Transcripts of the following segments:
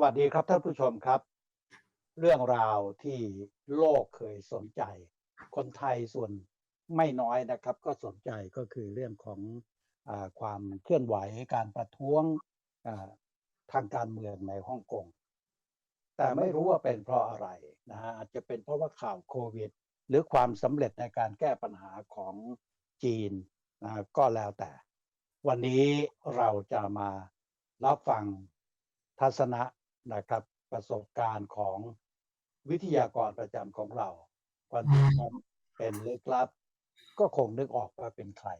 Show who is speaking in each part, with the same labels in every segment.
Speaker 1: สวัสดีครับท่านผู้ชมครับ เรื่องราวที่โลกเคยสนใจ คนไทยส่วนไม่น้อยนะครับ ก็สนใจก็คือเรื่องของอความเคลื่อนไหวการประท้วงทางการเมืองในฮ่องกงแต่ไม่รู้ว่าเป็นเพราะอะไรนะฮะอาจจะเป็นเพราะว่าข่าวโควิด หรือความสำเร็จในการแก้ปัญหาของจีนนะก็แล้วแต่ วันนี้เราจะมารับฟังทัศนะ นะครับ ประสบการณ์ของวิทยากรประจำของเราวันนี้ครับเป็นลึกลับ ก็คงนึกออกว่าเป็นใคร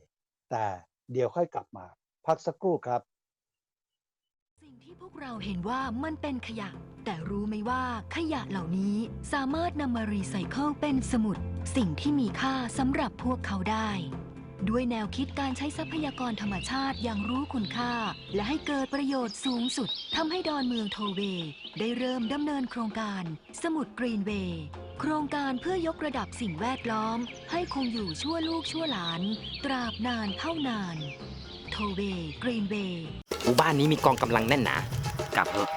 Speaker 1: แต่เดี๋ยวค่อยกลับมา พักสักครู่ครับ
Speaker 2: สิ่งที่พวกเราเห็นว่ามันเป็นขยะ แต่รู้ไหมว่าขยะเหล่านี้สามารถนำมารีไซเคิลเป็นสมุด สิ่งที่มีค่าสำหรับพวกเขาได้ ด้วยแนวคิดการใช้ทรัพยากรธรรมชาติอย่างรู้คุณค่า และให้เกิดประโยชน์สูงสุดทำให้ดอนเมืองโทเวย์ได้เริ่มดำเนินโครงการ สมุดกรีนเวย์โครงการเพื่อยกระดับสิ่งแวดล้อม ให้คงอยู่ชั่วลูกชั่วหลาน ตราบนานเท่านาน โทเวย์กรีนเวย์
Speaker 3: หมู่บ้านนี้มีกองกำลังแน่นหนากลับเถอะ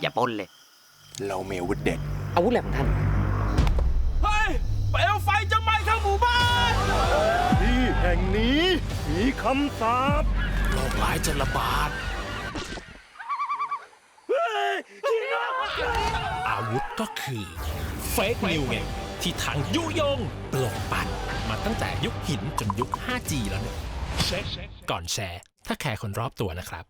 Speaker 3: อย่าปล้นเลย
Speaker 4: เรามีอาวุธเด็ด
Speaker 3: อาวุธอะไรของท่าน
Speaker 4: แห่งนี้มีคำสาป
Speaker 5: โรคร้ายจะระบาด อาวุธก็คือเฟกนิวไงที่ทางยุยงปลกปั่นมาตั้งแต่ยุคหินจนยุค 5G แล้วเนี่ยเช็คก่อนแชร์ ถ้าแคร์คนรอบตัวนะครับ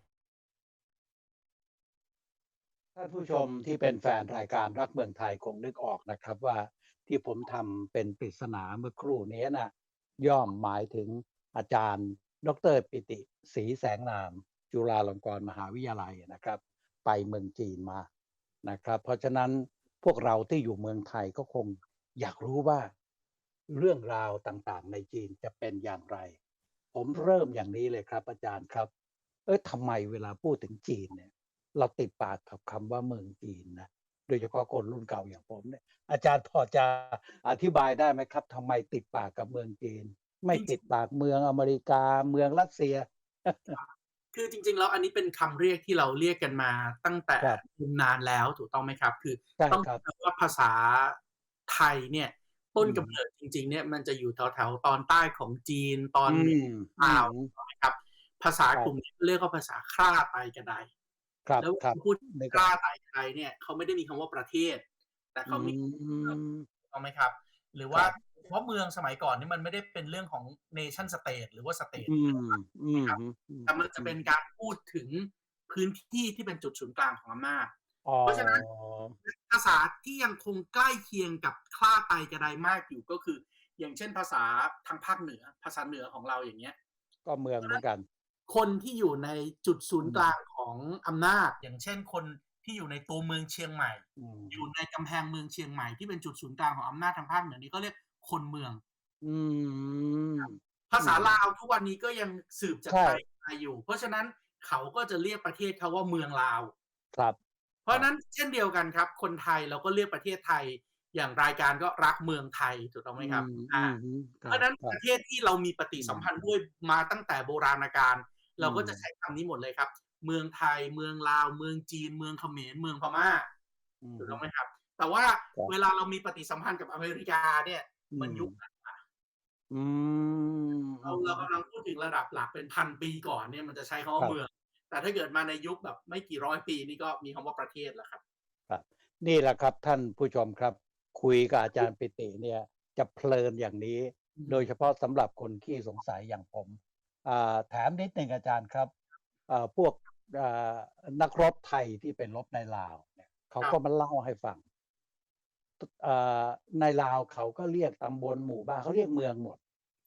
Speaker 1: ท่านผู้ชมที่เป็นแฟนรายการรักเมืองไทยคงนึกออกนะครับว่าที่ผมทำเป็นปริศนาเมื่อครู่นี้นะ ย่อมหมายถึงอาจารย์ ดรปิติศรีแสงนาม จุฬาลงกรณ์มหาวิทยาลัยนะครับ ไปเมืองจีนมานะครับ เพราะฉะนั้นพวกเราที่อยู่เมืองไทยก็คงอยากรู้ว่า เรื่องราวต่างๆ ในจีนจะเป็นอย่างไร ผมเริ่มอย่างนี้เลยครับ อาจารย์ครับ เอ้ยทำไมเวลาพูดถึงจีนเนี่ย เราติดปากกับคำว่าเมืองจีนนะ โดยเฉพาะคนรุ่นเก่าอย่างผมเนี่ยอาจารย์พอจะอธิบายได้ไหมครับทำไมติดปากกับเมืองจีน ไม่ติดปากเมืองอเมริกาเมืองรัสเซีย
Speaker 6: คือจริง ๆ แล้วอันนี้เป็นคำเรียกที่เราเรียกกันมาตั้งแต่
Speaker 1: ครับ
Speaker 6: นานแล้วถูกต้องไหมครับ คือ
Speaker 1: ใช่
Speaker 6: ต้อง
Speaker 1: ครับ
Speaker 6: ยอมรับว่าภาษาไทยเนี่ยต้น
Speaker 1: อืม
Speaker 6: กำเนิดจริง ๆ เนี่ยมันจะอยู่แถวๆตอนใต้ของจีนตอน
Speaker 1: อืม
Speaker 6: ลาว
Speaker 1: อืม
Speaker 6: นะครับ ภาษา
Speaker 1: ครับ
Speaker 6: กลุ่มนี้เรียกว่าภาษาคร่าไตกระได
Speaker 1: ครับ
Speaker 6: แล้ว
Speaker 1: ครับ
Speaker 6: พูด
Speaker 1: นึก
Speaker 6: ค
Speaker 1: อ
Speaker 6: ร่า
Speaker 1: อก
Speaker 6: ไตกระไดเนี่ยเขาไม่ได้มีคำว่าประเทศ แต่เขามี
Speaker 1: อืม
Speaker 6: ถูกต้องไหมครับ หรือว่า
Speaker 1: ครับ
Speaker 6: เพราะเมืองสมัยก่อนนี่มันไม่ได้เป็นเรื่องของ nation state หรือว่า state
Speaker 1: อืมอืม
Speaker 6: แต่มันจะเป็นการพูดถึงพื้นที่ที่เป็นจุดศูนย์กลางของอำนาจ
Speaker 1: อ๋อ
Speaker 6: เพราะฉะนั้นภาษาที่ยังคงใกล้เคียงกับคลาไตกระไดมากอยู่ก็คือ อย่างเช่นภาษาทางภาคเหนือ ภาษาเหนือของเราอย่างเงี้ย
Speaker 1: ก็เมืองเหมือนกัน
Speaker 6: คนที่อยู่ในจุดศูนย์
Speaker 1: อืม
Speaker 6: กลางของอำนาจ อย่างเช่นคนที่อยู่ในตัวเมืองเชียงใหม่
Speaker 1: อืม
Speaker 6: อยู่ในกำแพงเมืองเชียงใหม่ที่เป็นจุดศูนย์กลางของอำนาจทางภาคเหนือนี่ก็เรียกคนเมือง
Speaker 1: อืม
Speaker 6: ภาษาลาวทุกวันนี้ก็ยังสืบจาก
Speaker 1: ใช่
Speaker 6: ไทยมาอยู่ เพราะฉะนั้นเขาก็จะเรียกประเทศเขาว่าเมืองลาว
Speaker 1: ครับ
Speaker 6: เพราะฉะนั้นเช่นเดียวกันครับ คนไทยเราก็เรียกประเทศไทยอย่างรายการก็รักเมืองไทยถูกต้องไหมครับ
Speaker 1: อืม
Speaker 6: อ่า
Speaker 1: อืม
Speaker 6: เพราะฉะนั้น
Speaker 1: คบ
Speaker 6: ประเทศที่เรามีปฏิสัมพันธ์ด้วยมาตั้งแต่โบราณกาล เราก็จะ
Speaker 1: อืม
Speaker 6: ใช้คำนี้หมดเลยครับ เมืองไทย เมืองลาว เมืองจีน เมืองเขมร เมืองพม่า
Speaker 1: อืม
Speaker 6: ถูกต้องไหมครับ แต่ว่า
Speaker 1: ครับ
Speaker 6: เวลาเรามีปฏิสัมพันธ์กับอเมริกาเนี่ย มันยุคนั้นอะ
Speaker 1: อืม
Speaker 6: เราเรากำลังพูดถึงระดับหลักเป็นพันปีก่อนเนี่ยมันจะใช้คำว่า
Speaker 1: ครับ
Speaker 6: เมือง แต่ถ้าเกิดมาในยุคแบบไม่กี่ร้อยปีนี่ก็มีคำว่าประเทศแล้วครับ
Speaker 1: ครับ นี่แหละครับท่านผู้ชมครับ คุยกับอาจารย์ปิติเนี่ย จะเพลินอย่างนี้
Speaker 6: อืม
Speaker 1: โดยเฉพาะสำหรับคนขี้สงสัยอย่างผมอ่า แถมนิดหนึ่งอาจารย์ครับอ่าพวกอ่านักรบไทยที่เป็นรบในลาวเนี่ยเขาก็มาเล่าให้ฟังอ่าในลาวเขาก็เรียกตำบลหมู่บ้านเขาเรียกเมืองหมด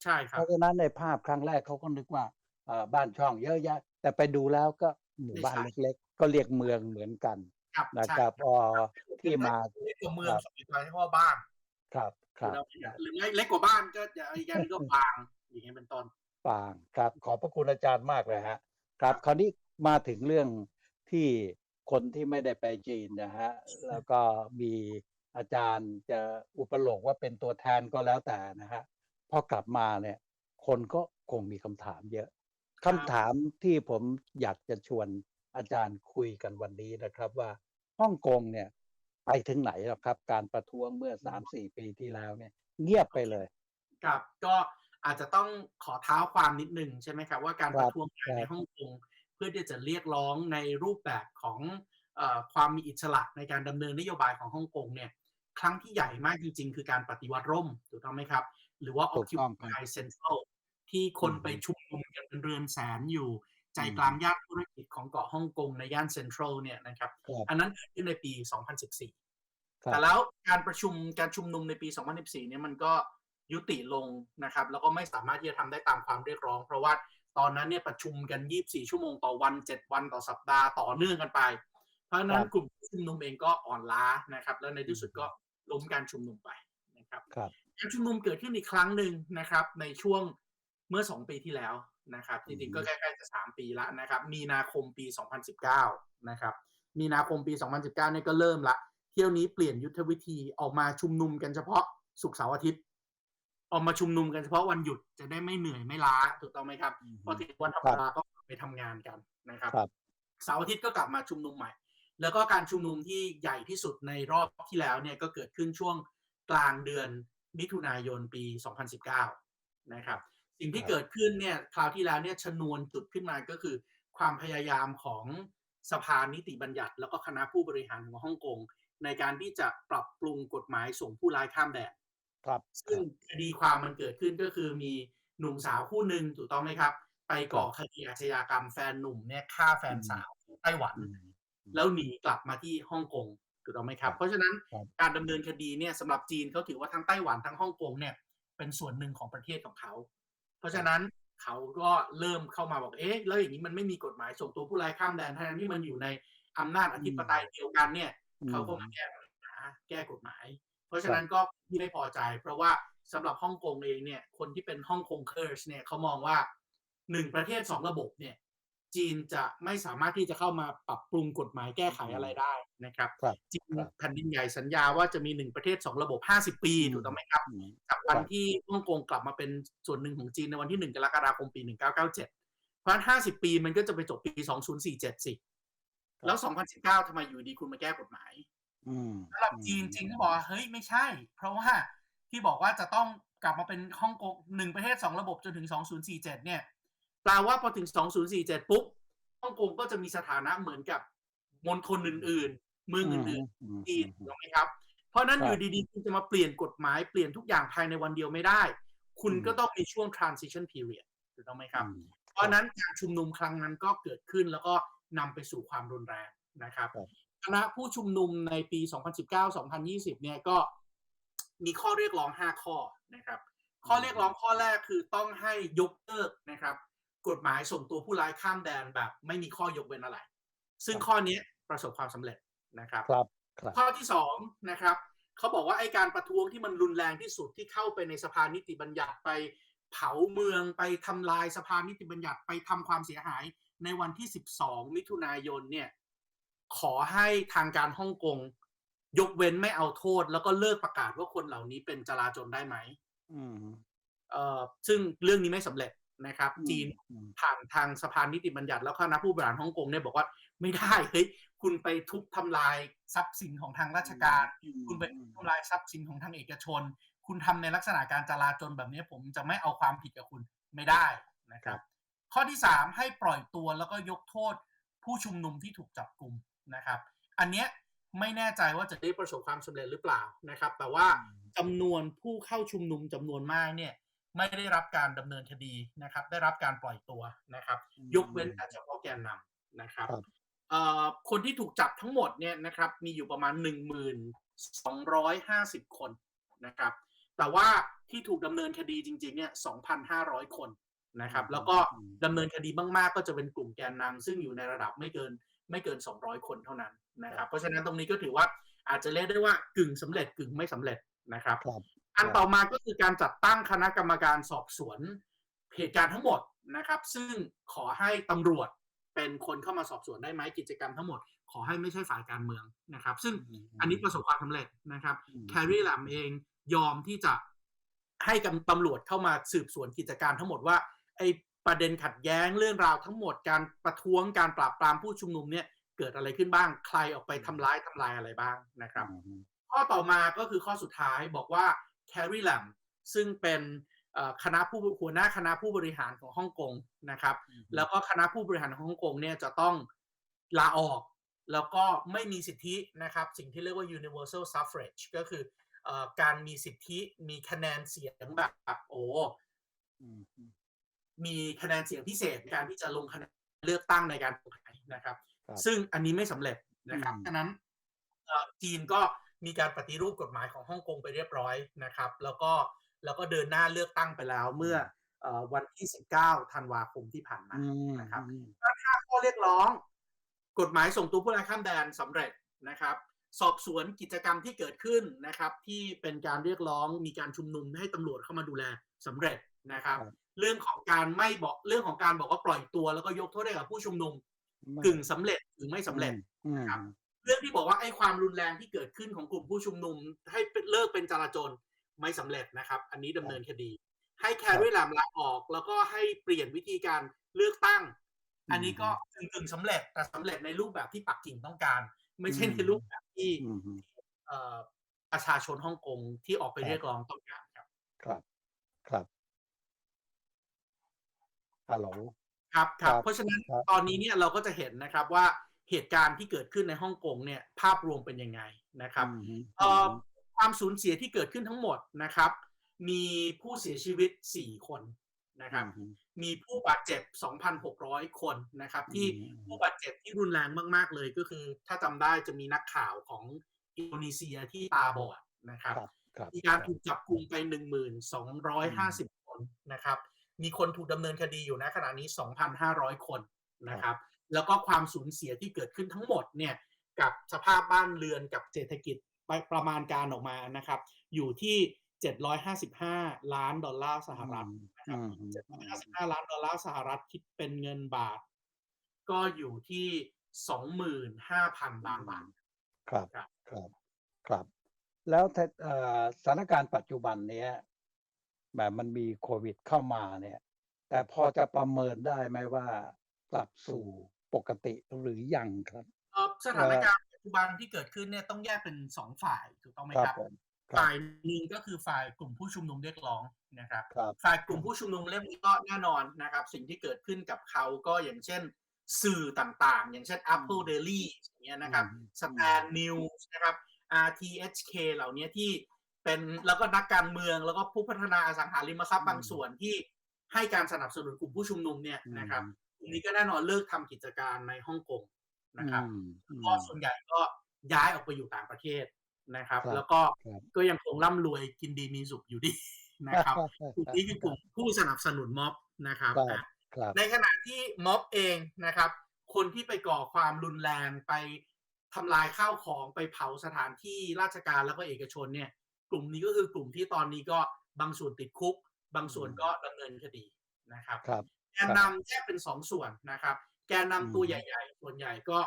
Speaker 6: ใช่ครั
Speaker 1: เพ
Speaker 6: บ
Speaker 1: ราะฉะนั้นในภาพครั้งแรกเขาก็นึกว่าอ่าบ้านช่องเยอะแยะ แต่ไปดูแล้วก็หมู่บ้าน
Speaker 6: ไม่ใช่
Speaker 1: เล็ก ๆ ก็เรียกเมืองเหมือนกัน
Speaker 6: ครับ
Speaker 1: นะ
Speaker 6: ใช่
Speaker 1: ครับพอที่มา
Speaker 6: เล็กกว่าเมือง
Speaker 1: ครับ
Speaker 6: สมัยก่อนใช้คำว่าบ้าน
Speaker 1: ครับ ครับ
Speaker 6: หรือเล็กกว่าบ้านก็จะอีกอย่างหนึงก็บางอย่างเงี้ยเป็นต้น
Speaker 1: ปางครับ ขอบพระคุณอาจารย์มากเลยฮะครับคราวนี้มาถึงเรื่องที่คนที่ไม่ได้ไปจีนนะฮะแล้วก็มีอาจารย์จะอุปโลกว่าเป็นตัวแทนก็แล้วแต่นะฮะพอกลับมาเนี่ย คนก็คงมีคำถามเยอะคำถามที่ผมอยากจะชวนอาจารย์คุยกันวันนี้นะครับว่าฮ่องกงเนี่ยไปถึงไหนหรอครับ การประท้วงเมื่อสามสี่ปีที่แล้วเนี่ย เงียบไปเลย
Speaker 6: ครับก็ อาจจะต้องขอเท้าความนิดนึงใช่ไหมครับว่าการ
Speaker 1: ค
Speaker 6: ป
Speaker 1: รับ
Speaker 6: ระท้วงการใน
Speaker 1: ครับ
Speaker 6: ฮ่องกงเพื่อที่จะเรียกร้องในรูปแบบของเออความมีอิสระในการดำเนินนโยบายของฮ่องกงเนี่ยครั้งที่ใหญ่มากจริง ๆ คือการปฏิวัติร่มถูกต้องไหมครับ หรือว่า
Speaker 1: ถูกต้องครับ
Speaker 6: Occupy Central ที่คน
Speaker 1: อืม
Speaker 6: ไปชุมนุมกันเป็นเรือนแสนอยู่ ใจกลางย่านธุรกิจของเกาะฮ่องกงในย่านเซ็นทรัลเนี่ยนะครับ
Speaker 1: ครับ
Speaker 6: อันนั้นเกิดขึ้นในปี 2014
Speaker 1: ครับ
Speaker 6: แต่แล้วการประชุมการชุมนุมในปี 2014 เนี่ยมันก็ ยุติลงนะครับ แล้วก็ไม่สามารถที่จะทำได้ตามความเรียกร้อง เพราะว่าตอนนั้นเนี่ยประชุมกัน 24 ชั่วโมงต่อวัน 7 วันต่อสัปดาห์ต่อเนื่องกันไป เพราะฉะนั้น
Speaker 1: ครับ
Speaker 6: กลุ่มผู้ชุมนุมเองก็อ่อนล้านะครับ แล้วในที่สุดก็ล้มการชุมนุมไปนะครับ
Speaker 1: ครับ
Speaker 6: การชุมนุมเกิดขึ้นอีกครั้งหนึ่งนะครับ ในช่วงเมื่อ 2 ปีที่แล้วนะครับจริงๆก็ใกล้ๆจะ 3 ปีแล้วนะครับ มีนาคมปี 2019 นะครับ มีนาคมปี 2019เนี่ยก็เริ่มละ เที่ยวนี้เปลี่ยนยุทธวิธีออกมาชุมนุมกันเฉพาะศุกร์เสาร์อาทิตย์ ออกมาชุมนุมกันเฉพาะวันหยุดจะได้ไม่เหนื่อยไม่ล้าถูกต้องไหมครับพอถึงวันธรรมดาก็ไปทำงานกันนะครับ
Speaker 1: ครับ
Speaker 6: เสาร์อาทิตย์ก็กลับมาชุมนุมใหม่ แล้วก็การชุมนุมที่ใหญ่ที่สุดในรอบที่แล้วเนี่ยก็เกิดขึ้นช่วงกลางเดือนมิถุนายนปี 2019 นะครับ สิ่งที่
Speaker 1: ครับ
Speaker 6: เกิดขึ้นเนี่ยคราวที่แล้วเนี่ยชนวนจุดขึ้นมาก็คือ ความพยายามของสภานิติบัญญัติ แล้วก็คณะผู้บริหารของฮ่องกงในการที่จะปรับปรุงกฎหมายส่งผู้ร้ายข้ามแดน
Speaker 1: ครับ
Speaker 6: ซึ่งคดีความมันเกิดขึ้นก็คือมีหนุ่มสาวคู่หนึ่งถูกต้องไหมครับ ไปก่อคดีอาชญากรรมแฟนหนุ่มเนี่ยฆ่าแฟนสาวที่ไต้หวัน
Speaker 1: อืม
Speaker 6: แล้วหนีกลับมาที่ฮ่องกงถูกต้องไหมครับ เพราะฉะนั้น
Speaker 1: ครับ
Speaker 6: การดำเนินคดีเนี่ยสำหรับจีนเขาถือว่าทั้งไต้หวันทั้งฮ่องกงเนี่ยเป็นส่วนหนึ่งของประเทศของเขา เพราะฉะนั้นเขาก็เริ่มเข้ามาบอกเอ๊ะแล้วอย่างนี้มันไม่มีกฎหมายส่งตัวผู้ร้ายข้ามแดนทั้งที่มันอยู่ในอำนาจอธิปไตยเดียวกันเนี่ยเขาก็มาแก้ปัญหาแก้กฎหมาย เพราะฉะนั้นก็ที่ไม่พอใจ เพราะว่าสำหรับฮ่องกงเองเนี่ย คนที่เป็นฮ่องกงเคิร์ชเนี่ยเขามองว่าหนึ่งประเทศสองระบบเนี่ย จีนจะไม่สามารถที่จะเข้ามาปรับปรุงกฎหมายแก้ไขอะไรได้นะครับ
Speaker 1: ครับ
Speaker 6: จีน
Speaker 1: ครับ
Speaker 6: แผ่นดินใหญ่สัญญาว่าจะมีหนึ่งประเทศสองระบบห้าสิบปี
Speaker 1: อืม
Speaker 6: ถูกต้องไหมครับ
Speaker 1: อืม
Speaker 6: จากวัน
Speaker 1: ครับ
Speaker 6: ที่ฮ่องกงกลับมาเป็นส่วนหนึ่งของจีนในวันที่หนึ่งกรกฎาคมปีหนึ่งเก้าเก้าเจ็ดเพราะฉะนั้นห้าสิบปีมันก็จะไปจบปีสองศูนย์สี่เจ็ดสิแล้วสองพันสิบเก้าทำไมอยู่ดีคุณมาแก้กฎหมาย
Speaker 1: อืม
Speaker 6: สำหรับจีนจีนก็บอกว่าเฮ้ยไม่ใช่ เพราะว่าที่บอกว่าจะต้องกลับมาเป็นฮ่องกงหนึ่งประเทศสองระบบจนถึง2047เนี่ยแปลว่าพอถึง2047ปุ๊บฮ่องกงก็จะมีสถานะเหมือนกับมณฑลอื่นๆ เมืองอื่นๆจีนถูกไหมครับ เพราะฉะนั้น
Speaker 1: ครับ
Speaker 6: อยู่ดีๆคุณจะมาเปลี่ยนกฎหมายเปลี่ยนทุกอย่างภายในวันเดียวไม่ได้ คุณ
Speaker 1: อืม
Speaker 6: ก็ต้องมีช่วง transition period ถูกต้องไหมครับ
Speaker 1: อืม
Speaker 6: เพราะฉะนั้นการชุมนุมครั้งนั้นก็เกิดขึ้นแล้วก็นำไปสู่ความรุนแรงนะครับ
Speaker 1: ครับ
Speaker 6: คณะผู้ชุมนุมในปี 2019-2020 เนี่ยก็มีข้อเรียกร้อง 5 ข้อนะครับ ข้อเรียกร้องข้อแรกคือต้องให้ยกเลิกนะครับ กฎหมายส่งตัวผู้ร้ายข้ามแดนแบบ ไม่มีข้อยกเว้นอะไร ซึ่ง
Speaker 1: ครับ
Speaker 6: ข้อนี้ประสบความสำเร็จนะครับ
Speaker 1: ครับครับ
Speaker 6: ข้อที่สองนะครับเขาบอกว่าไอการประท้วงที่มันรุนแรงที่สุดที่เข้าไปในสภานิติบัญญัติไปเผาเมืองไปทำลายสภานิติบัญญัติไปทำความเสียหายในวันที่ 12 มิถุนายนเนี่ย ขอให้ทางการฮ่องกงยกเว้นไม่เอาโทษ แล้วก็เลิกประกาศว่าคนเหล่านี้เป็นจลาจลได้ไหม
Speaker 1: อืม
Speaker 6: เอ่อซึ่งเรื่องนี้ไม่สำเร็จนะครับ จีน
Speaker 1: อืม
Speaker 6: ผ่านทางสภานิติบัญญัติแล้วคณะผู้บริหารฮ่องกงเนี่ยบอกว่าไม่ได้เฮ้ยคุณไปทุบทำลายทรัพย์สินของทางราชการ คุณไปทำลายทรัพย์สินของทางเอกชน คุณทำในลักษณะการจลาจลแบบนี้ผมจะไม่เอาความผิดกับคุณไม่ได้นะครับ ข้อที่สามให้ปล่อยตัวแล้วก็ยกโทษผู้ชุมนุมที่ถูกจับกลุ่ม นะครับ อันเนี้ยไม่แน่ใจว่าจะได้ประสบความสำเร็จหรือเปล่านะครับ แต่ว่าจำนวนผู้เข้าชุมนุมจำนวนมากเนี่ยไม่ได้รับการดำเนินคดีนะครับ ได้รับการปล่อยตัวนะครับ ยกเว้นแต่เฉพาะแกนนำนะครับ
Speaker 1: ครับ
Speaker 6: เอ่อคนที่ถูกจับทั้งหมดเนี่ยนะครับมีอยู่ประมาณ 1,250 คนนะครับ แต่ว่าที่ถูกดำเนินคดีจริงๆเนี่ย2,500 คนนะครับ แล้วก็ดำเนินคดีมากๆก็จะเป็นกลุ่มแกนนำซึ่งอยู่ในระดับไม่เกิน ไม่เกิน 200 คนเท่านั้นนะครับ เพราะฉะนั้นตรงนี้ก็ถือว่าอาจจะเรียกได้ว่ากึ่งสำเร็จกึ่งไม่สำเร็จนะครับ
Speaker 1: ครับ
Speaker 6: อันต่อมาก็คือการจัดตั้งคณะกรรมการสอบสวนเหตุการณ์ทั้งหมดนะครับ ซึ่งขอให้ตำรวจเป็นคนเข้ามาสอบสวนได้ไหมกิจกรรมทั้งหมด ขอให้ไม่ใช่ฝ่ายการเมืองนะครับ ซึ่งอันนี้ประสบความสำเร็จนะครับ
Speaker 1: อืม
Speaker 6: แคร์รีแลมเองยอมที่จะให้กำตำรวจเข้ามาสืบสวนกิจการทั้งหมดว่าไอ้ ประเด็นขัดแย้งเรื่องราวทั้งหมดการประท้วงการปราบปรามผู้ชุมนุมเนี่ยเกิดอะไรขึ้นบ้าง ใครออกไปทำร้ายทำลายอะไรบ้างนะครับ
Speaker 1: อืม
Speaker 6: ข้อต่อมาก็คือข้อสุดท้ายบอกว่าแคร์รีแลมซึ่งเป็นเอ่อคณะผู้หัวหน้าคณะผู้บริหารของฮ่องกงนะครับ แล้วก็คณะผู้บริหารของฮ่องกงเนี่ยจะต้องลาออก แล้วก็ไม่มีสิทธินะครับ สิ่งที่เรียกว่า universal suffrage ก็คือเออการมีสิทธิมีคะแนนเสียงแบบโอ้
Speaker 1: อื มอืม
Speaker 6: มีคะแนนเสียงพิเศษในการที่จะลงคะแนนเลือกตั้งในการปกครองนะครับ
Speaker 1: ครับ
Speaker 6: ซึ่งอันนี้ไม่สำเร็จนะครับ
Speaker 1: อืม
Speaker 6: ฉะนั้นเอ่อจีนก็มีการปฏิรูปกฎหมายของฮ่องกงไปเรียบร้อยนะครับ แล้วก็แล้วก็เดินหน้าเลือกตั้งไปแล้วเมื่อเอ่อวันที่ 19 ธันวาคมที่ผ่านมา
Speaker 1: อืม
Speaker 6: นะครับ
Speaker 1: อืม
Speaker 6: ข้อเรียกร้อง กฎหมายส่งตัวผู้ร้ายข้ามแดนสำเร็จนะครับ สอบสวนกิจกรรมที่เกิดขึ้นนะครับ ที่เป็นการเรียกร้องมีการชุมนุมให้ตำรวจเข้ามาดูแลสำเร็จนะครับ
Speaker 1: ครับ
Speaker 6: เรื่องของการไม่บอกเรื่องของการบอกว่าปล่อยตัว แล้วก็ยกโทษให้กับผู้ชุมนุม
Speaker 1: ไม่
Speaker 6: กึ่งสำเร็จหรือไม่สำเร็จ
Speaker 1: อืม
Speaker 6: ครับเรื่องที่บอกว่าไอ้ความรุนแรงที่เกิดขึ้นของกลุ่มผู้ชุมนุม ให้เป็นเลิกเป็นจราจรไม่สำเร็จนะครับ อันนี้ดำเนินคดี ให้แคร์รีแลมลาออก แล้วก็ให้เปลี่ยนวิธีการเลือกตั้ง อันนี้ก็กึ่งๆสำเร็จแต่สำเร็จในรูปแบบที่ปักกิ่งต้องการ ไม่ใช่ในรูปแบบที่
Speaker 1: อืมอืม
Speaker 6: เอ่อประชาชนฮ่องกงที่ออกไป
Speaker 1: ครับ
Speaker 6: เรียกร้องต้องการครับ
Speaker 1: ครับ ครับ ฮัลโหล
Speaker 6: ครับครับ
Speaker 1: ครับ
Speaker 6: เพราะฉะนั้น
Speaker 1: ครับ
Speaker 6: ตอนนี้เนี่ยเราก็จะเห็นนะครับว่าเหตุการณ์ที่เกิดขึ้นในฮ่องกงเนี่ยภาพรวมเป็นยังไงนะครับ
Speaker 1: อืมอืม
Speaker 6: เอ่อความสูญเสียที่เกิดขึ้นทั้งหมดนะครับ มีผู้เสียชีวิต 4 คนนะครับ
Speaker 1: อืม
Speaker 6: มีผู้บาดเจ็บ 2,600 คนนะครับ ที่
Speaker 1: อืม
Speaker 6: ผู้บาดเจ็บที่รุนแรงมาก ๆ เลยก็คือ ถ้าจำได้จะมีนักข่าวของอินโดนีเซียที่ตาบอดนะครับ
Speaker 1: ครับครับ
Speaker 6: มีการถูกจับกลุ่มไป 1,250 คนนะครับ มีคนถูกดำเนินคดีอยู่ณขณะนี้ 2,500 คนนะครับ แล้วก็ความสูญเสียที่เกิดขึ้นทั้งหมดเนี่ยกับสภาพบ้านเรือนกับเศรษฐกิจไปประมาณการออกมานะครับ อยู่ที่ 755 ล้านดอลลาร์สหรัฐนะครับ
Speaker 1: อืมอืมอืม
Speaker 6: 755 ล้านดอลลาร์สหรัฐคิดเป็นเงินบาท ก็อยู่ที่ 25,000 ล้านบาท
Speaker 1: ครับ
Speaker 6: ครับ
Speaker 1: ครับครับแล้วถ้าเอ่อสถานการณ์ปัจจุบันเนี้ย แบบมันมีโควิดเข้ามาเนี่ย แต่พอจะประเมินได้ไหมว่ากลับสู่ปกติหรือยังครับ
Speaker 6: เอ่อสถานการณ์ปัจจุบันที่เกิดขึ้นเนี่ยต้องแยกเป็นสองฝ่ายถูกต้องไหม
Speaker 1: ครับ
Speaker 6: ครับ
Speaker 1: ผมครับ
Speaker 6: ฝ่ายหนึ่งก็คือฝ่ายกลุ่มผู้ชุมนุมเรียกร้องนะครับ
Speaker 1: ครับ
Speaker 6: ฝ่ายกลุ่มผู้ชุมนุมเรื่องนี้ก็แน่นอนนะครับ สิ่งที่เกิดขึ้นกับเขาก็อย่างเช่น สื่อต่างๆ อย่างเช่น Apple Daily อย่างเงี้ยนะครับ
Speaker 1: อืม
Speaker 6: Stand News นะครับ RTHK เหล่านี้ที่ เป็นแล้วก็นักการเมืองแล้วก็ผู้พัฒนาอสังหาริมทรัพย์บางส่วนที่ให้การสนับสนุนกลุ่มผู้ชุมนุมเนี่ยนะครับกลุ่มนี้ก็แน่นอนเลิกทำกิจการในฮ่องกงนะครับ
Speaker 1: อืมอืม
Speaker 6: ก็ส่วนใหญ่ก็ย้ายออกไปอยู่ต่างประเทศนะครับ
Speaker 1: ครับ
Speaker 6: แล้วก็
Speaker 1: ครับ
Speaker 6: ก็ยังคงร่ำรวยกินดีมีสุขอยู่ดีนะครับกลุ่มนี้คือกลุ่มผู้สนับสนุนม็อบนะครับ
Speaker 1: ครับ
Speaker 6: อะ
Speaker 1: ครับ
Speaker 6: ในขณะที่ม็อบเองนะครับ คนที่ไปก่อความรุนแรงไปทำลายข้าวของไปเผาสถานที่ราชการแล้วก็เอกชนเนี่ย กลุ่มนี้ก็คือกลุ่มที่ตอนนี้ก็บางส่วนติดคุก บางส่วนก็ดำเนินคดีนะครับ
Speaker 1: ครับ
Speaker 6: แกนนำแยกเป็นสองส่วนนะครับ แกนนำตัว
Speaker 1: อืม
Speaker 6: ใหญ่ๆส่วนใหญ่ก็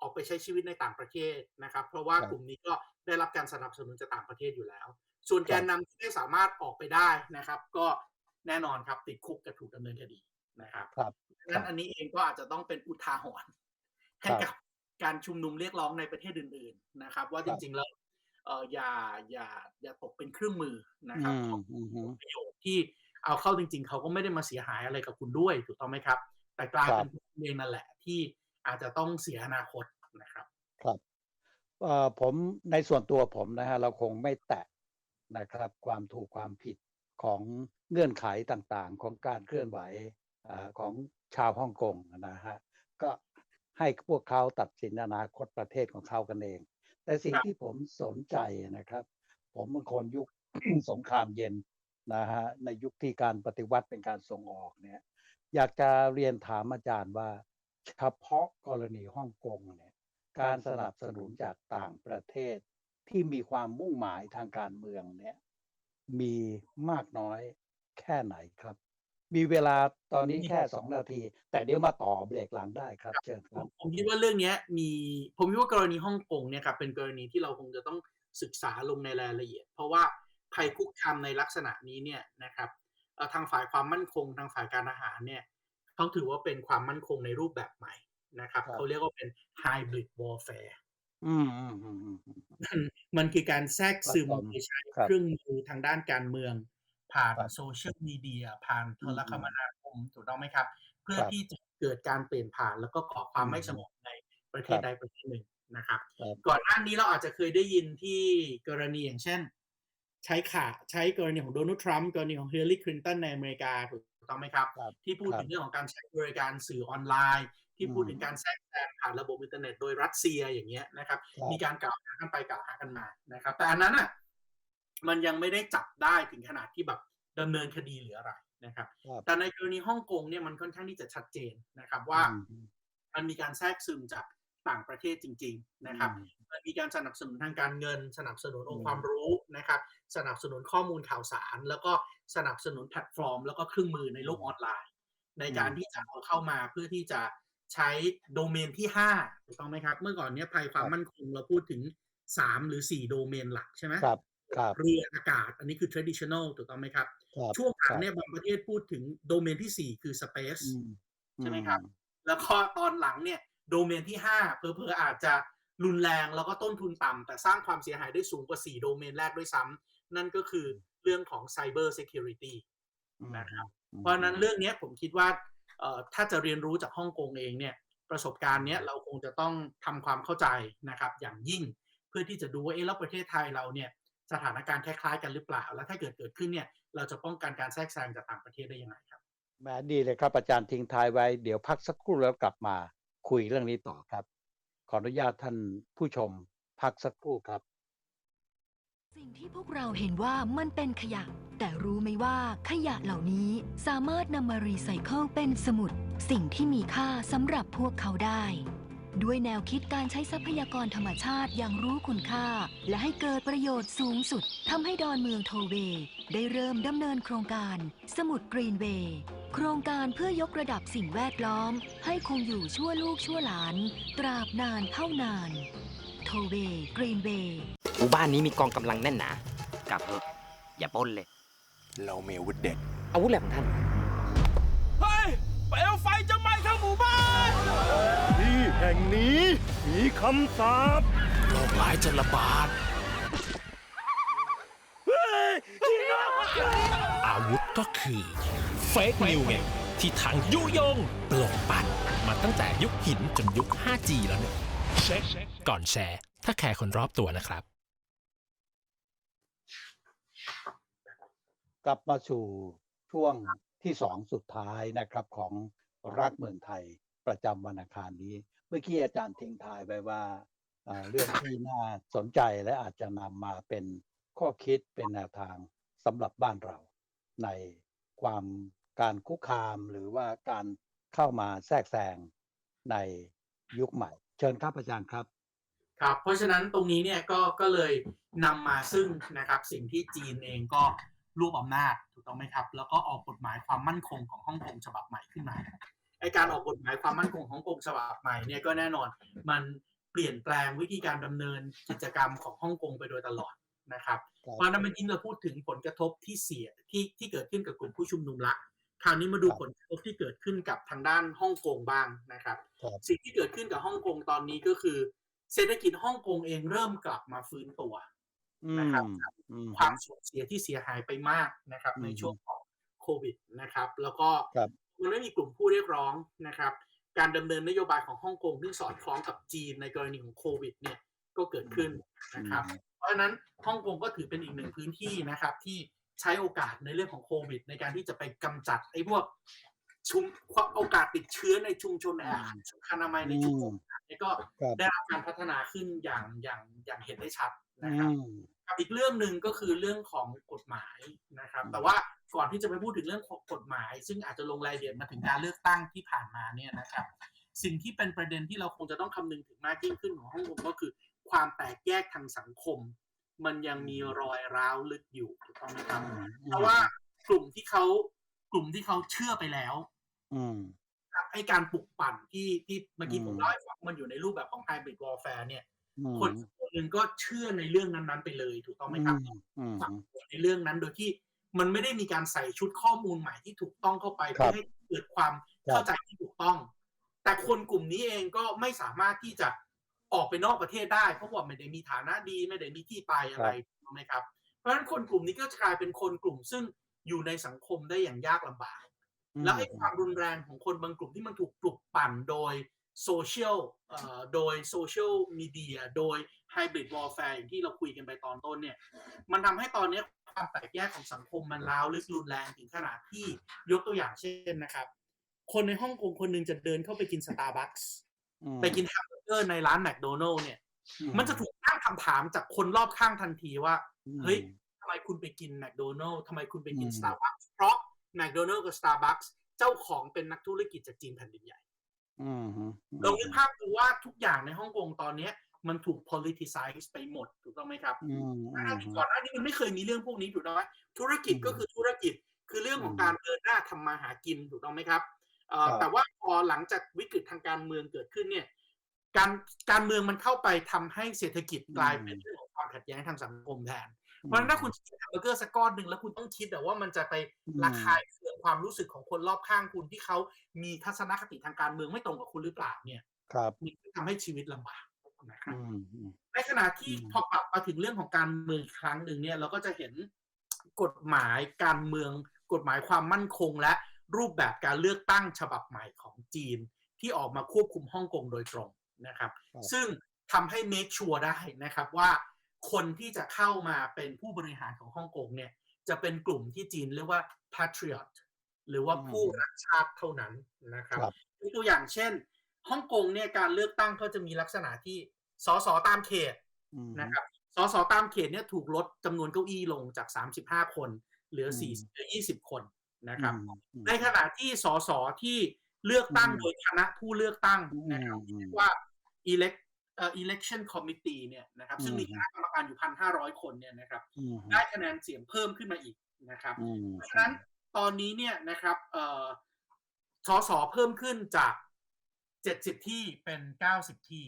Speaker 6: ออกไปใช้ชีวิตในต่างประเทศนะครับ เพราะว่า
Speaker 1: ครับ
Speaker 6: กลุ่มนี้ก็ได้รับการสนับสนุนจากต่างประเทศอยู่แล้ว ส่วนแกนนำที่ไม่สามารถออกไปได้นะครับ ก็แน่นอนครับติดคุกกับถูกดำเนินคดีนะครับ
Speaker 1: ครับ
Speaker 6: ดังนั้นอันนี้เองก็อาจจะต้องเป็นอุทาหรณ์ให้กับการชุมนุมเรียกร้องในประเทศอื่น ๆ นะครับ ว่าจริงๆแล้ว เอออย่าอย่าอย่าตกเป็นเครื่องมือนะครับ
Speaker 1: อืม
Speaker 6: ของ
Speaker 1: อืมฮึ
Speaker 6: ประโยชน์ที่เอาเข้าจริง ๆ เขาก็ไม่ได้มาเสียหายอะไรกับคุณด้วยถูกต้องไหมครับ แต่กลาย
Speaker 1: ครับ
Speaker 6: เป็นคุณเองนั่นแหละที่อาจจะต้องเสียอนาคตนะครับ
Speaker 1: ครับเอ่อผมในส่วนตัวผมนะฮะเราคงไม่แตะนะครับ ความถูกความผิดของเงื่อนไขต่างๆ ของการเคลื่อนไหวอาของชาวฮ่องกงนะฮะก็ให้พวกเขาตัดสินอนาคตประเทศของเขากันเอง แต่สิ่ง
Speaker 6: ครับ
Speaker 1: ที่ผมสนใจนะครับ ผมเป็นคนยุคสงครามเย็นนะฮะในยุคที่การปฏิวัติเป็นการส่งออกเนี่ยอยากจะเรียนถามอาจารย์ว่าเฉพาะกรณีฮ่องกงเนี่ยการสนับสนุนจากต่างประเทศที่มีความมุ่งหมายทางการเมืองเนี่ยมีมากน้อยแค่ไหนครับ มีเวลาตอนนี้แค่สองนาที แต่เดี๋ยวมาต่อเบรกหลังได้ครับเชิญค
Speaker 6: ผ
Speaker 1: รั
Speaker 6: ม
Speaker 1: บ
Speaker 6: ผมคิดว่าเรื่องเนี้ยมีผมคิดว่ากรณีฮ่องกงเนี่ยครับเป็นกรณีที่เราคงจะต้องศึกษาลงในรายละเอียด เพราะว่าภัยคุกคามในลักษณะนี้เนี่ยนะครับเอ่อทางฝ่ายความมั่นคงทางฝ่ายการอาหารเนี่ยเขาถือว่าเป็นความมั่นคงในรูปแบบใหม่นะครับ
Speaker 1: ครับ
Speaker 6: เขาเรียกว่าเป็น hybrid warfare
Speaker 1: อืมอืมอืมอืมอืม
Speaker 6: มันมันคือการแทรกซึม
Speaker 1: ครับผม
Speaker 6: โดยใช้
Speaker 1: ครับ
Speaker 6: เครื่องมือทางด้านการเมือง ผ่าน
Speaker 1: ครับ
Speaker 6: โซเชียลมีเดียผ่านโทรคม
Speaker 1: อืม
Speaker 6: นาคมถูกต้องไหมครับ เพื่อ
Speaker 1: ครับ
Speaker 6: ที่จะเกิดการเปลี่ยนผ่านแล้วก็ก่อความไม่สงบในประเทศ
Speaker 1: ครับ
Speaker 6: ใดประเทศหนึ่งนะครับ
Speaker 1: ครับ
Speaker 6: ก่อนหน้านี้เราอาจจะเคยได้ยินที่กรณีอย่างเช่น ใช้ข่าใช้กรณีของโดนัลด์ทรัมป์กรณีของฮิลลารีคลินตันในอเมริกาถูกต้องไหมครับ
Speaker 1: ครับ
Speaker 6: ที่พูด
Speaker 1: ครับ
Speaker 6: ถึงเรื่องของการใช้บริการสื่อออนไลน์ ที่พูด
Speaker 1: อืม
Speaker 6: ถึงการแทรกแซงผ่านระบบอินเทอร์เน็ตโดยรัสเซียอย่างเงี้ยนะครับ
Speaker 1: ครับ
Speaker 6: มีการกล่าวหากันไปกล่าวหากันมานะครับ แต่อันนั้นอะ มันยังไม่ได้จับได้ถึงขนาดที่แบบดำเนินคดีหรืออะไรนะครับ
Speaker 1: ครับ
Speaker 6: แต่ในกรณีฮ่องกงเนี่ยมันค่อนข้างที่จะชัดเจนนะครับว่า
Speaker 1: อืม
Speaker 6: มันมีการแทรกซึมจากต่างประเทศจริง ๆนะครับมันมีการสนับสนุนทางการเงิน สนับสนุนองค์ความรู้นะครับ สนับสนุนข้อมูลข่าวสาร แล้วก็สนับสนุนแพลตฟอร์ม แล้วก็เครื่องมือในโลกออนไลน์ ในการที่จะเอาเข้ามาเพื่อที่จะใช้โดเมนที่ห้าถูกต้องไหมครับ เมื่อก่อนเนี้ยภัยความมั่นคงเราพูดถึงสามหรือสี่โดเมนหลักใช่ไหม
Speaker 1: ครับครับ
Speaker 6: เรืออากาศ อันนี้คือ traditional ถูกต้องไหมครับ
Speaker 1: ครับ
Speaker 6: ช่วงหลั
Speaker 1: ครั
Speaker 6: ง
Speaker 1: บ
Speaker 6: เนี่ยบางประเทศพูดถึงโดเมนที่สี่คือ space
Speaker 1: อืม
Speaker 6: ใช่ไหมครับ แล้วก็ตอนหลังเนี่ยโดเมนที่ 5 เพอเพอๆอาจจะรุนแรงแล้วก็ต้นทุนต่ำแต่สร้างความเสียหายได้สูงกว่า 4 โดเมนแรกด้วยซ้ำนั่นก็คือเรื่องของ Cyber Security
Speaker 1: อืม
Speaker 6: นะครับ
Speaker 1: อืม
Speaker 6: เพราะฉะนั้นเรื่องเนี้ยผมคิดว่าเอ่อถ้าจะเรียนรู้จากฮ่องกงเองเนี่ยประสบการณ์เนี้ยเราคงจะต้องทำความเข้าใจนะครับอย่างยิ่งเพื่อที่จะดูว่าเอ๊ะแล้วประเทศไทยเราเนี่ย สถานการณ์คล้ายๆกันหรือเปล่า แล้วถ้าเกิดเกิดขึ้นเนี่ยเราจะป้องกันการแทรกแซงจากต่างประเทศได้ยังไงครับ
Speaker 1: แหมดีเลยครับอาจารย์ทิ้งท้ายไว้เดี๋ยวพักสักครู่แล้วกลับมาคุยเรื่องนี้ต่อครับ ขออนุญาตท่านผู้ชมพักสักครู่ครับ
Speaker 2: สิ่งที่พวกเราเห็นว่ามันเป็นขยะ แต่รู้ไหมว่าขยะเหล่านี้สามารถนำมารีไซเคิลเป็นสมุด สิ่งที่มีค่าสำหรับพวกเขาได้ ด้วยแนวคิดการใช้ทรัพยากรธรรมชาติอย่างรู้คุณค่า และให้เกิดประโยชน์สูงสุดทำให้ดอนเมืองโทเวย์ได้เริ่มดำเนินโครงการ สมุดกรีนเวย์โครงการเพื่อยกระดับสิ่งแวดล้อม ให้คงอยู่ชั่วลูกชั่วหลาน ตราบนานเท่านาน โทเวย์กรีนเวย์
Speaker 3: หมู่บ้านนี้มีกองกำลังแน่นหนากลับเถอะอย่าปล้นเลย
Speaker 4: เรามีอาวุธเด็ด
Speaker 3: อาวุธอะไรของท่าน
Speaker 5: เฮ้ยเปลวไฟจะไหม้ทั้งหมู่บ้าน
Speaker 4: ที่ แห่งนี้ มีคำสาป
Speaker 5: โรคร้ายจะระบาด อาวุธก็คือเฟกนิวไงที่ทางยุยงปลกปั่นมาตั้งแต่ยุคหินจนยุค 5G แล้วเนี่ยเช็คก่อนแชร์ ถ้าแคร์คนรอบตัวนะครับ
Speaker 1: กลับมาสู่ช่วงที่สองสุดท้ายนะครับของรักเมืองไทยประจำวันอังคารนี้ เมื่อกี้อาจารย์ทิ้งทายไว้ว่าอ่าเรื่องที่น่าสนใจและอาจจะนำมาเป็นข้อคิดเป็นแนวทางสำหรับบ้านเรา ในความการคุกคามหรือว่าการเข้ามาแทรกแซงในยุคใหม่ เชิญครับอาจารย์ครับ
Speaker 6: ครับ เพราะฉะนั้นตรงนี้เนี่ยก็ก็เลยนำมาซึ่งนะครับสิ่งที่จีนเองก็รวบอำนาจถูกต้องไหมครับ แล้วก็ออกกฎหมายความมั่นคงของฮ่องกงฉบับใหม่ขึ้นมา ไอการออกกฎหมายความมั่นคงของฮ่องกงฉบับใหม่เนี่ยก็แน่นอน มันเปลี่ยนแปลงวิธีการดำเนินกิจกรรมของฮ่องกงไปโดยตลอดนะครับ
Speaker 1: ครับ
Speaker 6: เพราะฉะนั้นเมื่อกี้เราพูดถึงผลกระทบที่เสียที่ที่เกิดขึ้นกับกลุ่มผู้ชุมนุมละคราวนี้มาดู
Speaker 1: ครับ
Speaker 6: ผลกระทบที่เกิดขึ้นกับทางด้านฮ่องกงบ้างนะครับ
Speaker 1: ครับ
Speaker 6: สิ่งที่เกิดขึ้นกับฮ่องกงตอนนี้ก็คือ เศรษฐกิจฮ่องกงเองเริ่มกลับมาฟื้นตัว
Speaker 1: อื
Speaker 6: นะครับ
Speaker 1: มอืม
Speaker 6: ความสูญเสียที่เสียหายไปมากนะครับ
Speaker 1: อืม
Speaker 6: ในช่วงของโควิดนะครับ แล้วก็
Speaker 1: ครับ
Speaker 6: มันไม่มีกลุ่มผู้เรียกร้องนะครับ การดำเนินนโยบายของฮ่องกงที่สอดคล้องกับจีนในกรณีของโควิดเนี่ยก็เกิดขึ้นนะครับ เพราะฉะนั้นฮ่องกงก็ถือเป็นอีกหนึ่งพื้นที่นะครับ ที่ใช้โอกาสในเรื่องของโควิด ในการที่จะไปกำจัดไอ้พวกชุมโอกาสติดเชื้อในชุมชนแออัดสุขอนามัยในชุมชนแออัดเนี่ยก็
Speaker 1: ครับ
Speaker 6: ได้รับการพัฒนาขึ้นอย่างอย่างอย่างเห็นได้ชัด
Speaker 1: อื
Speaker 6: นะครับ
Speaker 1: ม
Speaker 6: กับอีกเรื่องหนึ่งก็คือเรื่องของกฎหมายนะครับ
Speaker 1: อืม
Speaker 6: แต่ว่า ก่อนที่จะไปพูดถึงเรื่องของกฎหมาย ซึ่งอาจจะลงรายละเอียดมาถึงการเลือกตั้งที่ผ่านมาเนี่ยนะครับ สิ่งที่เป็นประเด็นที่เราคงจะต้องคำนึงถึงมากยิ่งขึ้นของฮ่องกงก็คือ ความแตกแยกทางสังคม มันยังมีรอยร้าวลึกอยู่ถูกต้องไหมครับเพราะว่ากลุ่มที่เขากลุ่มที่เขาเชื่อไปแล้ว
Speaker 1: อืม
Speaker 6: ครับไอการปลุกปั่นที่ที่เมื่อกี้
Speaker 1: อืม
Speaker 6: ผมเล่าให้ฟังมันอยู่ในรูปแบบของ hybrid warfare เนี่ย
Speaker 1: อืม
Speaker 6: คนคนหนึ่งก็เชื่อในเรื่องนั้นๆไปเลย ถูกต้องไหมครับ
Speaker 1: อืม
Speaker 6: ฝังตัวในเรื่องนั้นโดยที่ มันไม่ได้มีการใส่ชุดข้อมูลใหม่ที่ถูกต้องเข้าไป
Speaker 1: ครั
Speaker 6: เพื่อบให้เกิดความ
Speaker 1: ครับ
Speaker 6: เข้าใจที่ถูกต้อง แต่คนกลุ่มนี้เองก็ไม่สามารถที่จะออกไปนอกประเทศได้เพราะว่าไม่ได้มีฐานะดีไม่ได้มีที่ไปอะไรถูกไหมครับ เพราะฉะนั้นคนกลุ่มนี้ก็จะกลายเป็นคนกลุ่มซึ่งอยู่ในสังคมได้อย่างยากลำบาก แล้วไอ้ความรุนแรงของคนบางกลุ่มที่มันถูกปลุกปั่นโดยโซเชียลเอ่อโดยโซเชียลมีเดียโดยไฮบริดวอลแฟร์อย่างที่เราคุยกันไปตอนต้นเนี่ย มันทำให้ตอนนี้ ความแตกแยกของสังคมมันร้าวลึกรุนแรงถึงขนาดที่ยกตัวอย่างเช่นนะครับ คนในฮ่องกงคนหนึ่งจะเดินเข้าไปกินสตาร์บัคส์
Speaker 1: อืม
Speaker 6: ไปกินแฮมเบอร์เกอร์ในร้านแมคโดนัลล์เนี่ย
Speaker 1: อื
Speaker 6: มันจะถูกตั้งคำถามจากคนรอบข้างทันทีว่า
Speaker 1: อืม
Speaker 6: เฮ้ยทำไมคุณไปกินแมคโดนัลล์ทำไมคุณไปกิน
Speaker 1: อืม
Speaker 6: สตาร์บัคส์เพราะแมคโดนัลล์กับสตาร์บัคส์เจ้าของเป็นนักธุรกิจจากจีนแผ่นดินใหญ่
Speaker 1: อืมอืม
Speaker 6: ลองนึกภาพดูว่าทุกอย่างในฮ่องกงตอนเนี้ย มันถูก politicize ไปหมดถูกต้องไหมครับ
Speaker 1: อืมอืม
Speaker 6: ก่อนหน้านี้มันไม่เคยมีเรื่องพวกนี้ถูกต้องไหมธุรกิจ
Speaker 1: อืม
Speaker 6: ก็คือธุรกิจคือเรื่องของ
Speaker 1: อืม
Speaker 6: การเดินหน้าทำมาหากินถูกต้องไหมครับเอ่อ
Speaker 1: ครับ
Speaker 6: แต่ว่าพอหลังจากวิกฤตทางการเมืองเกิดขึ้นเนี่ย การการเมืองมันเข้าไปทำให้เศรษฐกิจกลายเป็นเรื่องของความขัดแย้งทางสังคมแทนเพราะฉะนั้นถ้าคุณจะกินแฮมเบอร์เกอร์สักก้อนหนึ่งแล้วคุณต้องคิดแต่ว่ามันจะไป
Speaker 1: อืม
Speaker 6: ระคายเคืองความรู้สึกของคนรอบข้างคุณที่เขามีทัศนคติทางการเมืองไม่ตรงกับคุณหรือเปล่าเนี่ย
Speaker 1: ครับ
Speaker 6: มันก็ทำให้ชีวิตลำบาก นะครับ
Speaker 1: อืมอืม
Speaker 6: ในขณะที่
Speaker 1: อืม
Speaker 6: พอกลับมาถึงเรื่องของการเมืองอีกครั้งหนึ่งเนี่ยเราก็จะเห็นกฎหมายการเมือง กฎหมายความมั่นคง และรูปแบบการเลือกตั้งฉบับใหม่ของจีน ที่ออกมาควบคุมฮ่องกงโดยตรงนะครับ
Speaker 1: ครับ
Speaker 6: ซึ่งทำให้เมคชัวร์ได้นะครับว่าคนที่จะเข้ามาเป็นผู้บริหารของฮ่องกงเนี่ย จะเป็นกลุ่มที่จีนเรียกว่า patriot หรือว่าผู้รักชาติเท่านั้นนะครับ
Speaker 1: ครับ
Speaker 6: ยกตัวอย่างเช่นฮ่องกงเนี่ยการเลือกตั้งก็จะมีลักษณะที่ สสตามเขต
Speaker 1: อืม
Speaker 6: นะครับสสตามเขตเนี่ยถูกลดจำนวนเก้าอี้ลงจาก 35 คน เหลือ
Speaker 1: อืม
Speaker 6: 4เหลือ20 คนนะครับ
Speaker 1: อืมอืม
Speaker 6: ในขณะที่สสที่เลือกตั้ง
Speaker 1: อืม
Speaker 6: โดยคณะผู้เลือกตั้ง
Speaker 1: อื
Speaker 6: นะครับ
Speaker 1: มอืม
Speaker 6: ว่า elect เอ่อ election committee เนี่ยนะครับซึ่งมี
Speaker 1: อืม
Speaker 6: คณะกรรมการอยู่1,500คนเนี่ยนะครับ
Speaker 1: อืม
Speaker 6: ได้คะแนนเสียงเพิ่มขึ้นมาอีกนะครับ
Speaker 1: อืม
Speaker 6: เพราะฉะนั้นตอนนี้เนี่ยนะครับเอ่อสสเพิ่มขึ้นจาก70ที่เป็น90ที่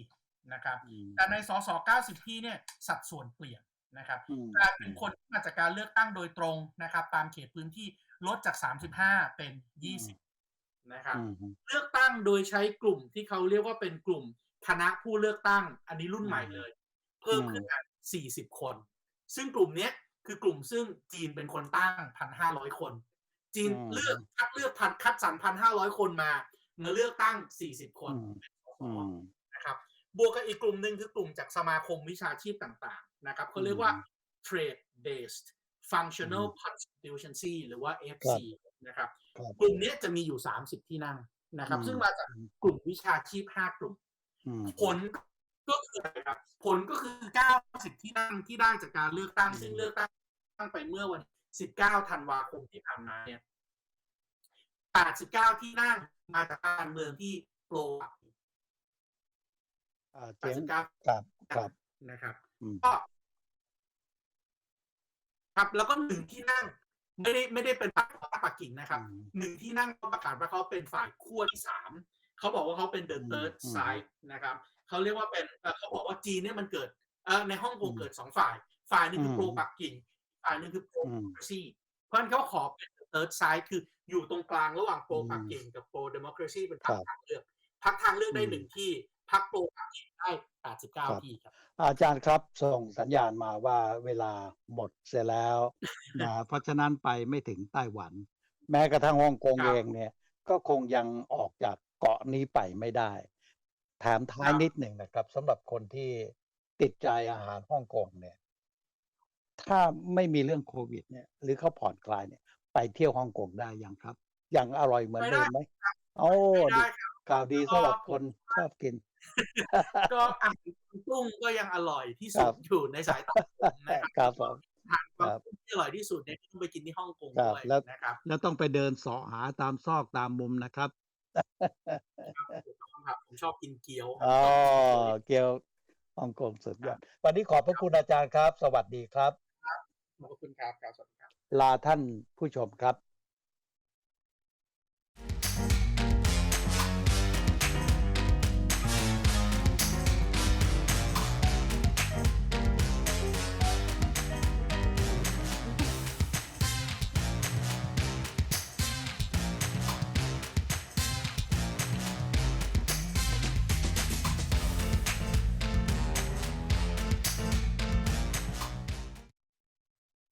Speaker 6: นะครับ
Speaker 1: อืม
Speaker 6: แต่ในสส90 ที่เนี่ยสัดส่วนเปลี่ยนนะครับ
Speaker 1: อืม
Speaker 6: กลายเป็นคนที่มาจากการเลือกตั้งโดยตรงนะครับ ตามเขตพื้นที่ลดจาก 35 เป็น 20 นะครับ
Speaker 1: อืม
Speaker 6: เลือกตั้งโดยใช้กลุ่มที่เขาเรียกว่าเป็นกลุ่มคณะผู้เลือกตั้ง อันนี้รุ่นใหม่เลย เพิ่มขึ้นมา40 คน ซึ่งกลุ่มเนี้ยคือกลุ่มซึ่งจีนเป็นคนตั้ง 1,500 คน จีน
Speaker 1: อืม
Speaker 6: เลือกคัดเลือกพันคัดสรร1,500 คนมามาเลือกตั้ง 40 คน
Speaker 1: อืม
Speaker 6: นะครั บบวกกับอีกกลุ่มหนึ่งคือกลุ่มจากสมาคมวิชาชีพต่างๆนะครับเขาเรียกว่า trade based functional constituency หรือว่า FC นะครับ
Speaker 1: ครับ
Speaker 6: กลุ่มเนี้ยจะมีอยู่ 30 ที่นั่งนะครับ
Speaker 1: อืม
Speaker 6: ซึ่งมาจากกลุ่มวิชาชีพ 5 กลุ่ม
Speaker 1: อืม
Speaker 6: ผลก็คืออะไรครับผลก็คือ 90 ที่นั่งที่ได้จากการเลือกตั้ง ซึ่งเลือกตั้งตั้งไปเมื่อวัน 19 ธันวาคมที่ผ่านมาเนี่ย 89 ที่นั่งมาจากการเมืองที่โปร
Speaker 1: อ่าเสียง
Speaker 6: 89
Speaker 1: ครับครับ
Speaker 6: นะครับ
Speaker 1: อืม
Speaker 6: ก็ครับ แล้วก็หนึ่งที่นั่ง ไม่ได้ไม่ได้เป็นปักปักกิ่งนะครับ
Speaker 1: อืม
Speaker 6: หนึ่งที่นั่งเขาประกาศว่าเขาเป็นฝ่ายขั้วที่สามเขาบอกว่าเขาเป็น the
Speaker 1: อืม
Speaker 6: third
Speaker 1: อืม
Speaker 6: side นะครับเขาเรียกว่าเป็นเอ่อเขาบอกว่าจีนเนี่ยมันเกิดเอ่อในฮ่องกง
Speaker 1: อืม
Speaker 6: เกิดสองฝ่าย ฝ่ายหนึงคือ
Speaker 1: ม
Speaker 6: โปรปักกิ่งฝ่ายหนึงคือโปร
Speaker 1: อืม
Speaker 6: ซีเพราะฉะนั้นเขาขอเป็น the third side คืออยู่ตรงกลางระหว่างโปร
Speaker 1: อืม
Speaker 6: ปักกิ่งกับโปรเดโมคราซีเป็นพรรค
Speaker 1: ครับ
Speaker 6: ทางเลือกพรรคทางเลือกได้
Speaker 1: อืม
Speaker 6: หนึ่งที่ พรรคโปรปักกิ่งได้ 89 ที่ครับ
Speaker 1: อาจารย์ครับส่งสัญญาณมาว่าเวลาหมดเสียแล้วนะเพราะฉะนั้นไปไม่ถึงไต้หวัน แม้กระทั่งฮ่องกง
Speaker 6: ครับ
Speaker 1: เองเนี่ย ก็คงยังออกจากเกาะนี้ไปไม่ได้ ถามท้าย
Speaker 6: ครับ
Speaker 1: นิดหนึ่งนะครับสำหรับคนที่ติดใจอาหารฮ่องกงเนี่ย ถ้าไม่มีเรื่องโควิด เนี่ย หรือเขาผ่อนคลายเนี่ย ไปเที่ยวฮ่องกงได้ยังครับ ยังอร่อยเหมือน
Speaker 6: ไป
Speaker 1: เดิ
Speaker 6: ได้
Speaker 1: มไหมโอ้
Speaker 6: ไม่ได้
Speaker 1: ดี
Speaker 6: ครับ
Speaker 1: ข่าวดีสำหรับคนชอบกิน
Speaker 6: ก็อาหารกุ้งก็ยังอร่อยที่สุ
Speaker 1: ครั
Speaker 6: ด
Speaker 1: บ
Speaker 6: อยู่ในสายตาผมนะครับ
Speaker 1: ครับผม
Speaker 6: อาหาร
Speaker 1: ครับ
Speaker 6: กุ้งที่อร่อยที่สุดเนี่ยต้องไปกินที่ฮ่องกง
Speaker 1: ครับ
Speaker 6: ด้วย
Speaker 1: แล้ว
Speaker 6: นะครับ
Speaker 1: แล้วต้องไปเดินเสาะหาตามซอกตามมุมนะครับ
Speaker 6: ครับผมชอบกินเกี๊ยว
Speaker 1: อ๋อเกียวฮ่องกงสุดยอดวันนี้ขอบพระคุณอาจารย์ครับ สวัสดีครับ
Speaker 6: ขอบคุณครับครับสวัสดีครับ
Speaker 1: ลาท่านผู้ชมครับ